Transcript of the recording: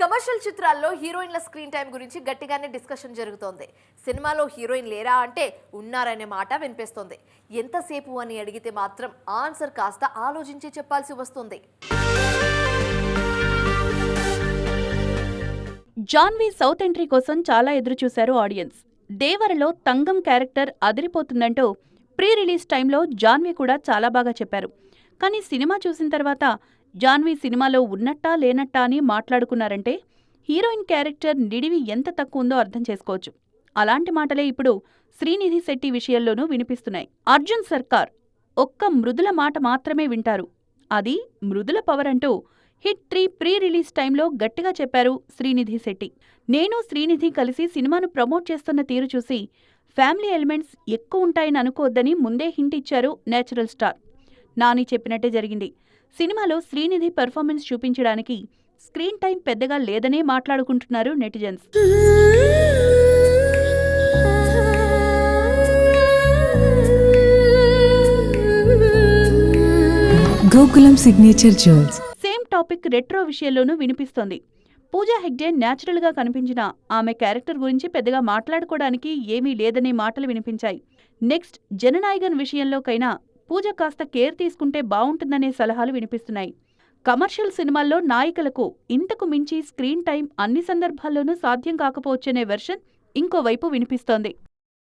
Commercial చిత్రాల్లో హీరోయిన్ల screen time గురించి గట్టిగానే డిస్కషన్ జరుగుతోంది. సినిమాలో హీరోయిన్ లేరా అంటే ఉన్నారనే మాట వినిపిస్తోంది. ఎంతసేపు అని అడిగితే మాత్రం ఆన్సర్ కాస్త ఆలోచించి చెప్పాల్సి వస్తుంది. జాన్వీ సౌత్ ఎంట్రీ కోసం చాలా ఎదురుచూశారు ఆడియన్స్. దేవరలో తంగం క్యారెక్టర్ అదిరిపోతుందంటూ ప్రీ రిలీజ్ టైంలో జాన్వీ కూడా చాలా బాగా చెప్పారు. కానీ సినిమా చూసిన తర్వాత జాన్వీ సినిమాలో ఉన్నట్టా లేనట్టా అని మాట్లాడుకున్నారంటే హీరోయిన్ క్యారెక్టర్ నిడివి ఎంత తక్కువ ఉందో అర్థం చేసుకోవచ్చు. అలాంటి మాటలే ఇప్పుడు శ్రీనిధి శెట్టి విషయంలోనూ వినిపిస్తున్నాయి. అర్జున్ సర్కార్ ఒక్క మృదుల మాట మాత్రమే వింటారు. అది మృదుల పవర్ అంటూ హిట్ త్రీ ప్రీ రిలీజ్ టైంలో గట్టిగా చెప్పారు శ్రీనిధి శెట్టి. నేను శ్రీనిధి కలిసి సినిమాను ప్రమోట్ చేస్తున్న తీరు చూసి ఫ్యామిలీ ఎలిమెంట్స్ ఎక్కువ ఉంటాయని అనుకోవద్దని ముందే హింట్ ఇచ్చారు నేచురల్ స్టార్. నాని చెప్పినట్టే జరిగింది. సినిమాలో శ్రీనిధి పెర్ఫార్మెన్స్ చూపించడానికి స్క్రీన్ టైం పెద్దగా లేదనే మాట్లాడుకుంటున్నారు netizens. Gokulam signature jewels same topic retro విషయంలోనూ వినిపిస్తోంది. పూజా హెగ్డే న్యాచురల్గా కనిపించిన ఆమె క్యారెక్టర్ గురించి పెద్దగా మాట్లాడుకోవడానికి ఏమీ లేదనే మాటలు వినిపించాయి. నెక్స్ట్ జననాయగన్ విషయంలోకైనా పూజ కాస్త కేర్ తీసుకుంటే బావుంటుందనే సలహాలు వినిపిస్తున్నాయి. కమర్షియల్ సినిమాల్లో నాయికలకు ఇంతకు మించి స్క్రీన్ టైం అన్ని సందర్భాల్లోనూ సాధ్యం కాకపోవచ్చనే వెర్షన్ ఇంకోవైపు వినిపిస్తోంది.